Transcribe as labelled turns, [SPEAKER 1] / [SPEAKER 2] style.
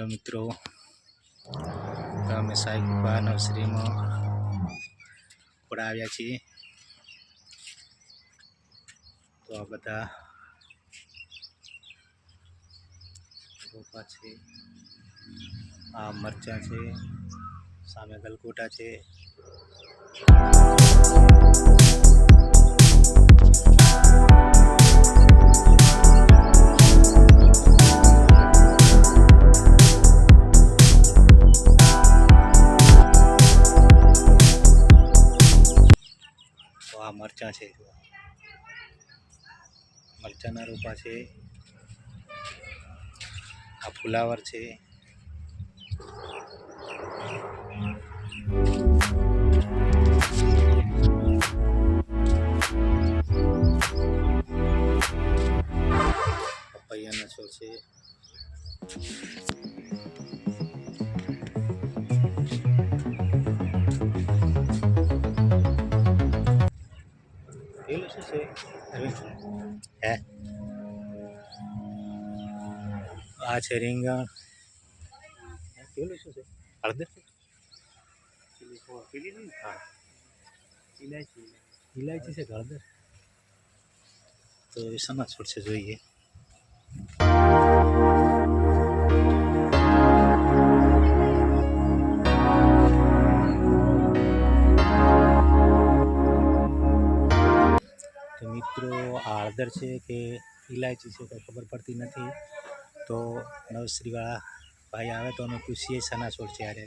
[SPEAKER 1] Hello મિત્રો. તો અમે સાહેબ કૃપા નર્સરીમાં થોડા આવ્યા છીએ. તો આ બધા રોપા છે, આ મરચાં છે, સામે ગલગોટા છે. આ મરચાં છે. મરચાંના રોપા છે. આ ફુલાવર છે. પપૈયાના છોડ છે. પેલું શું છે અરવિંદ? હે આ છે રીંગણ હે, પેલું શું છે હળદર છે હા ઇલાયચી છે કે હળદર તો એ શેના છોડ છે જોઈએ તો મિત્રો આ હળદર છે કે ઇલાયચી છે કંઈ ખબર પડતી નથી. તો નવશ્રીવાળા ભાઈ આવે તો અમે પૂછીએ સના છોડ છે. યારે